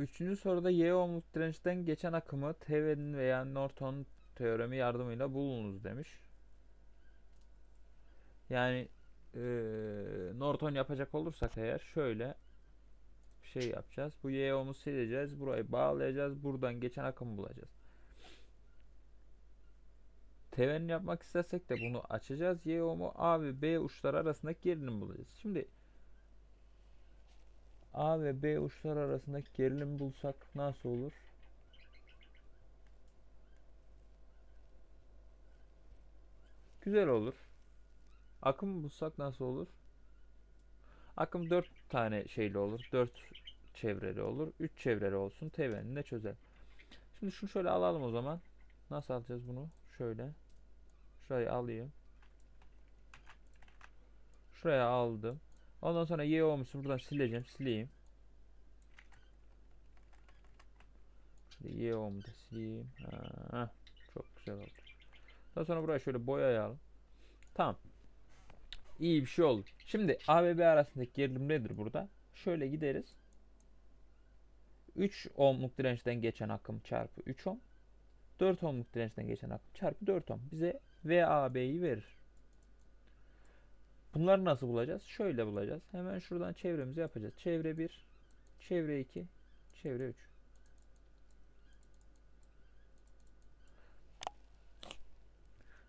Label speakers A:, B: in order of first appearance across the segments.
A: Üçüncü soruda Y ohmluk dirençten geçen akımı Thevenin veya Norton teoremi yardımıyla bulunuz demiş. Yani eee, Norton yapacak olursak eğer şöyle şey yapacağız. Bu Y ohmu sileceğiz. Burayı bağlayacağız. Buradan geçen akımı bulacağız. Thevenin yapmak istersek de bunu açacağız. Y ohmu A ve B uçları arasındaki gerilim bulacağız. Şimdi A ve B uçlar arasındaki gerilim bulsak nasıl olur? Güzel olur. Akım bulsak nasıl olur? Akım 4 tane şeyli olur. 4 çevreli olur. 3 çevreli olsun. Tevenini de çözer. Şimdi şunu şöyle alalım o zaman. Nasıl alacağız bunu? Şöyle. Şurayı alayım. Şuraya aldım. Ondan sonra y olmuşsun buradan sileceğim. Sileyim. Y olmu da sileyim. Ha, çok güzel oldu. Daha sonra buraya şöyle boyayalım. Tamam. İyi bir şey oldu. Şimdi A ve B arasındaki gerilim nedir burada? Şöyle gideriz. 3 ohmluk dirençten geçen akım çarpı 3 ohm. 4 ohmluk dirençten geçen akım çarpı 4 ohm. Bize VAB'yi verir. Bunları nasıl bulacağız? Şöyle bulacağız. Hemen şuradan çevremizi yapacağız. Çevre 1, çevre 2, çevre 3.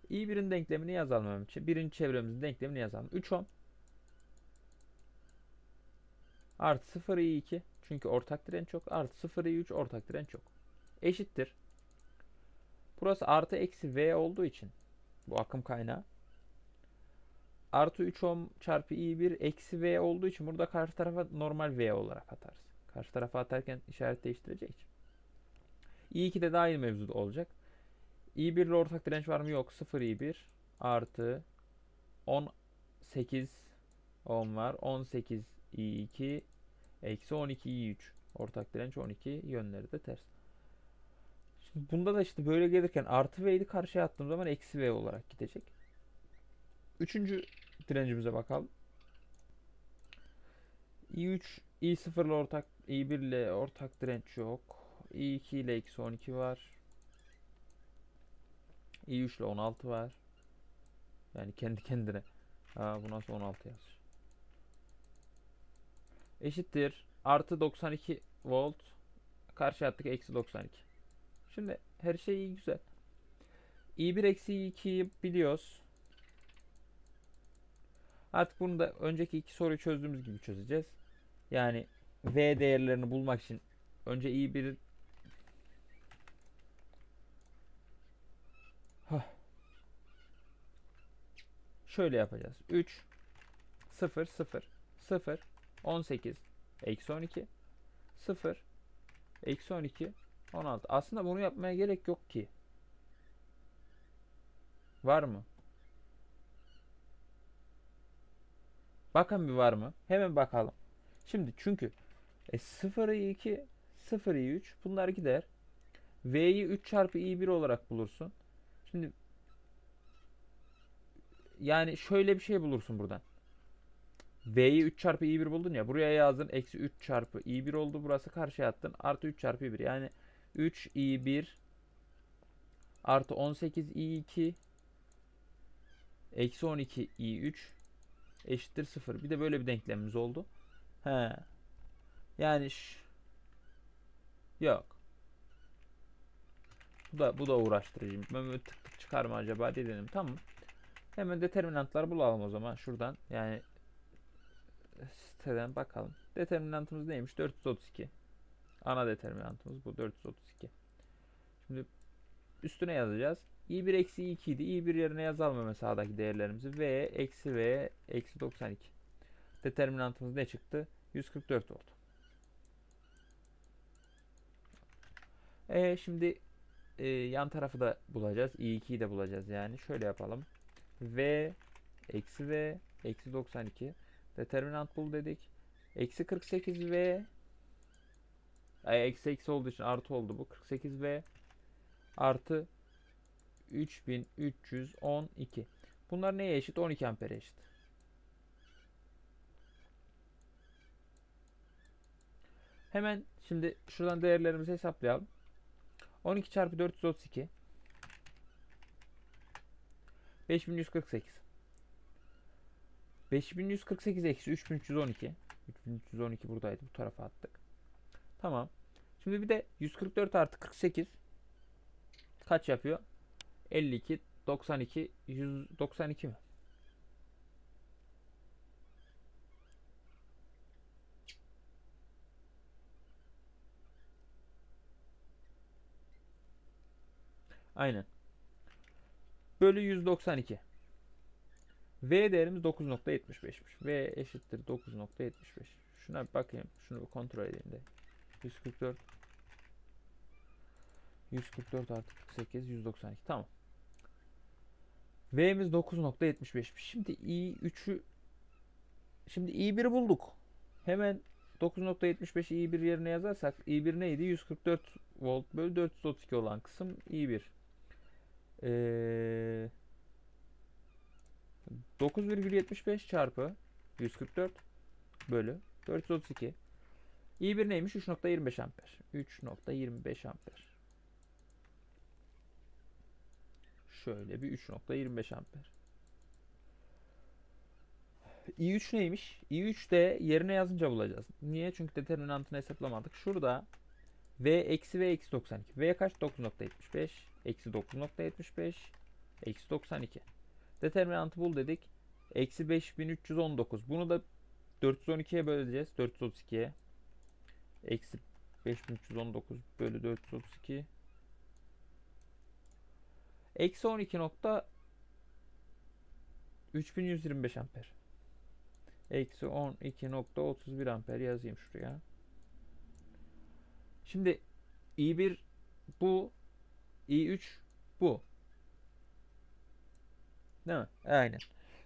A: İyi birin denklemini yazalım Birinci çevremizin denklemini yazalım. 3 ohm artı 0 i 2 çünkü ortak direnç yok. Artı 0 i 3 ortak direnç yok. Eşittir. Burası artı eksi v olduğu için bu akım kaynağı artı 3 ohm çarpı i1 eksi v olduğu için burada karşı tarafa normal v olarak atarız. Karşı tarafa atarken işaret değiştireceği için. i2'de de aynı mevzuda olacak. i1 ile ortak direnç var mı? Yok. 0 i1 artı 18 ohm var. 18 i2 eksi 12 i3. Ortak direnç 12 yönleri de ters. Şimdi bunda da işte böyle gelirken artı v'yi karşıya attığım zaman eksi v olarak gidecek. Üçüncü direncimize bakalım. i3, i0 ile ortak, i1 ile ortak direnç yok. i2 ile eksi 12 var. i3 ile 16 var. Yani kendi kendine. Ha, bu nasıl 16 yazmış. Eşittir. Artı 92 volt. Karşı attık eksi 92. Şimdi her şey iyi güzel. i1 eksi i2'yi biliyoruz. Artık bunu da önceki iki soruyu çözdüğümüz gibi çözeceğiz. Yani V değerlerini bulmak için önce i1 Hah. Şöyle yapacağız. 3 0 0 0 18 eksi 12 0 eksi 12 16. Aslında bunu yapmaya gerek yok ki. Var mı? Bakın bir var mı? Hemen bakalım. Şimdi çünkü e, 0'ı 2, 0'ı 3 bunlar gider. V'yi 3 çarpı i1 olarak bulursun. Şimdi yani şöyle bir şey bulursun buradan. V'yi 3 çarpı i1 buldun ya. Buraya yazdın. Eksi 3 çarpı i1 oldu. Burası karşıya attın. Artı 3 çarpı i1. Yani 3 i1 artı 18 i2 eksi 12 i3 eşittir 0. Bir de böyle bir denklemimiz oldu. He. Yani yok. Bu da bu da uğraştırıcı. Ben böyle tık tık çıkar mı acaba diye dedim. Tamam. Hemen determinantlar bulalım o zaman şuradan. Yani siteden bakalım. Determinantımız neymiş? 432. Ana determinantımız bu 432. Şimdi üstüne yazacağız. İ1 eksi i2 idi. i1 yerine yazalım hemen sağdaki değerlerimizi. v eksi v eksi 92. Determinantımız ne çıktı? 144 oldu. E şimdi e, yan tarafı da bulacağız. i2'yi de bulacağız yani. Şöyle yapalım. v eksi v eksi 92. Determinant bul dedik. Eksi 48 v eksi eksi olduğu için artı oldu bu. 48 v artı 3312. Bunlar neye eşit? 12 ampere eşit. Hemen şimdi şuradan değerlerimizi hesaplayalım. 12 çarpı 432 5148 5148 eksi 3312 3312 buradaydı bu tarafa attık. Tamam. Şimdi bir de 144 artı 48 kaç yapıyor? 52 92 192 mi? Aynen. Bölü 192. V değerimiz 9.75'miş. V eşittir 9.75. Şuna bir bakayım. Şunu bir kontrol edeyim de. 144 144 artı 48 192. Tamam. V'miz 9.75'miş. Şimdi i3'ü Şimdi i1'i bulduk. Hemen 9.75'i i1 yerine yazarsak i1 neydi? 144 volt bölü 432 olan kısım i1. Ee, 9,75 çarpı 144 bölü 432. i1 neymiş? 3.25 amper. 3.25 amper. Şöyle bir 3.25 amper. i3 neymiş? i3 de yerine yazınca bulacağız. Niye? Çünkü determinantını hesaplamadık. Şurada v eksi v eksi 92. v kaç? 9.75 eksi 9.75 eksi 92. Determinantı bul dedik. Eksi 5319. Bunu da 412'ye böleceğiz. 432'ye. Eksi 5319 bölü 432. Eksi 12 nokta 3125 amper. Eksi 12.31 amper yazayım şuraya. Şimdi i1 bu. i3 bu. Değil mi? Aynen.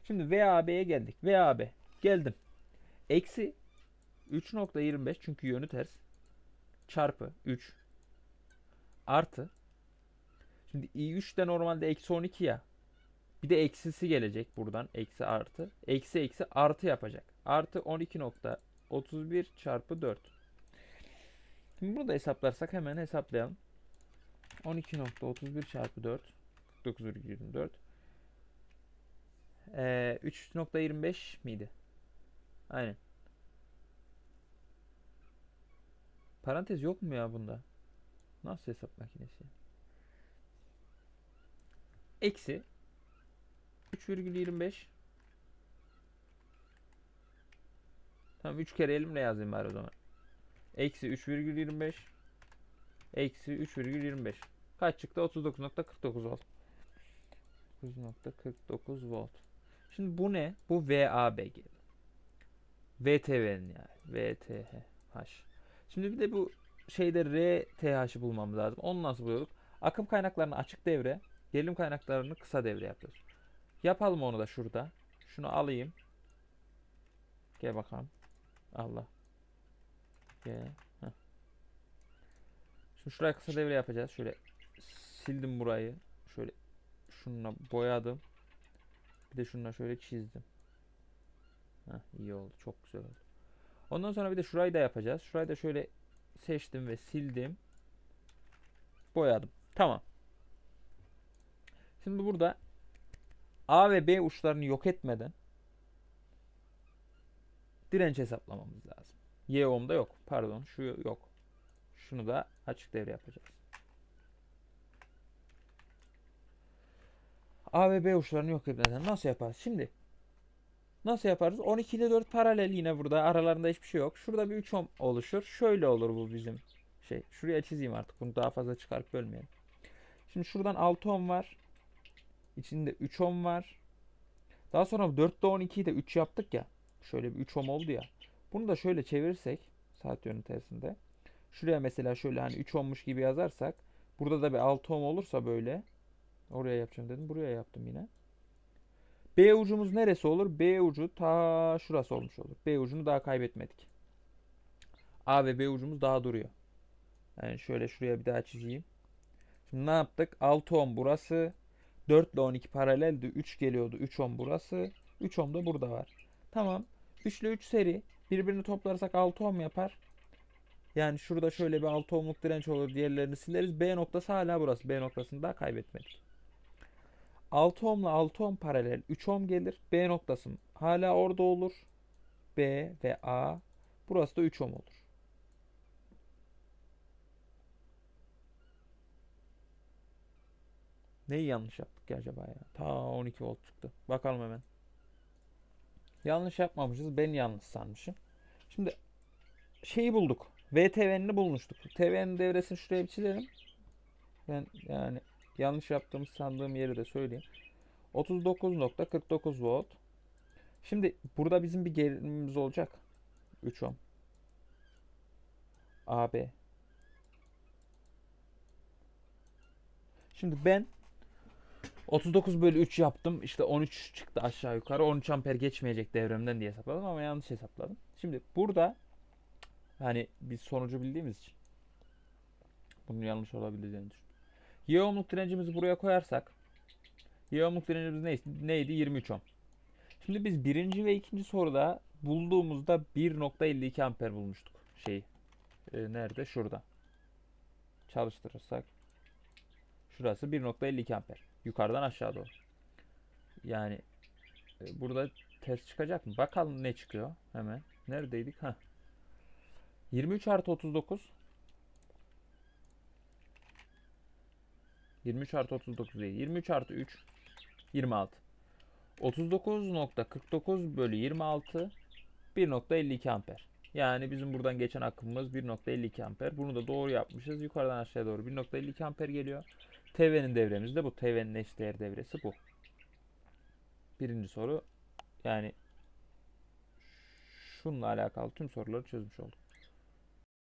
A: Şimdi VAB'ye geldik. VAB. Geldim. Eksi 3.25 çünkü yönü ters. Çarpı 3. Artı. Şimdi i3 de normalde eksi 12 ya. Bir de eksisi gelecek buradan. Eksi artı. Eksi eksi artı yapacak. Artı 12.31 çarpı 4. Şimdi bunu da hesaplarsak hemen hesaplayalım. 12.31 çarpı 4. 49,24. Ee, 3.25 miydi? Aynen. Parantez yok mu ya bunda? Nasıl hesap makinesi? Eksi 3,25 Tamam 3 kere elimle yazayım bari o zaman. Eksi 3,25 Eksi 3,25 Kaç çıktı? 39.49 volt. 9.49 volt. Şimdi bu ne? Bu VABG. VTV'nin yani. VTH. Şimdi bir de bu şeyde RTH'ı bulmamız lazım. Onu nasıl buluyorduk? Akım kaynaklarını açık devre, gerilim kaynaklarını kısa devre yapıyoruz. Yapalım onu da şurada. Şunu alayım. Gel bakalım. Allah. Gel. Heh. Şimdi şuraya kısa devre yapacağız. Şöyle sildim burayı. Şöyle şununla boyadım. Bir de şununla şöyle çizdim. Heh, iyi oldu. Çok güzel oldu. Ondan sonra bir de şurayı da yapacağız. Şurayı da şöyle seçtim ve sildim. Boyadım. Tamam. Şimdi burada A ve B uçlarını yok etmeden direnç hesaplamamız lazım. Y ohm'da yok. Pardon şu yok. Şunu da açık devre yapacağız. A ve B uçlarını yok etmeden nasıl yaparız? Şimdi nasıl yaparız? 12 ile 4 paralel yine burada. Aralarında hiçbir şey yok. Şurada bir 3 ohm oluşur. Şöyle olur bu bizim şey. Şuraya çizeyim artık. Bunu daha fazla çıkarıp bölmeyelim. Şimdi şuradan 6 ohm var. İçinde 3 ohm var. Daha sonra 4'te 12'yi de 3 yaptık ya. Şöyle bir 3 ohm oldu ya. Bunu da şöyle çevirirsek saat yönü tersinde. Şuraya mesela şöyle hani 3 ohmmuş gibi yazarsak burada da bir 6 ohm olursa böyle oraya yapacağım dedim. Buraya yaptım yine. B ucumuz neresi olur? B ucu ta şurası olmuş olur. B ucunu daha kaybetmedik. A ve B ucumuz daha duruyor. Yani şöyle şuraya bir daha çizeyim. Şimdi ne yaptık? 6 ohm burası. 4 ile 12 paraleldi. 3 geliyordu. 3 ohm burası. 3 ohm da burada var. Tamam. 3 ile 3 seri. Birbirini toplarsak 6 ohm yapar. Yani şurada şöyle bir 6 ohmluk direnç olur. Diğerlerini sileriz. B noktası hala burası. B noktasını daha kaybetmedik. 6 ohmla 6 ohm paralel 3 ohm gelir. B noktası hala orada olur. B ve A. Burası da 3 ohm olur. Neyi yanlış yaptık ki acaba ya? Ta 12 volt çıktı. Bakalım hemen. Yanlış yapmamışız. Ben yanlış sanmışım. Şimdi şeyi bulduk. VTV'ni bulmuştuk. TV'nin devresini şuraya bir çizelim. Ben yani yanlış yaptığımız sandığım yeri de söyleyeyim. 39.49 volt. Şimdi burada bizim bir gerilimimiz olacak. 3 ohm. AB. Şimdi ben 39 bölü 3 yaptım. İşte 13 çıktı aşağı yukarı. 13 amper geçmeyecek devremden diye hesapladım ama yanlış hesapladım. Şimdi burada hani biz sonucu bildiğimiz için bunun yanlış olabileceğini düşünüyorum. Y direncimizi buraya koyarsak Y direncimiz neydi? neydi? 23 ohm. Şimdi biz birinci ve ikinci soruda bulduğumuzda 1.52 amper bulmuştuk. Şeyi. e, nerede? Şurada. Çalıştırırsak. Şurası 1.52 amper. Yukarıdan aşağı doğru. Yani e, burada test çıkacak mı? Bakalım ne çıkıyor hemen. Neredeydik? Ha. 23 artı 39 23 artı 39 değil. 23 artı 3 26. 39.49 bölü 26 1.52 amper. Yani bizim buradan geçen akımımız 1.52 amper. Bunu da doğru yapmışız. Yukarıdan aşağıya doğru 1.52 amper geliyor. TV'nin devremiz de bu. TV'nin eşdeğer devresi bu. Birinci soru yani şununla alakalı tüm soruları çözmüş olduk.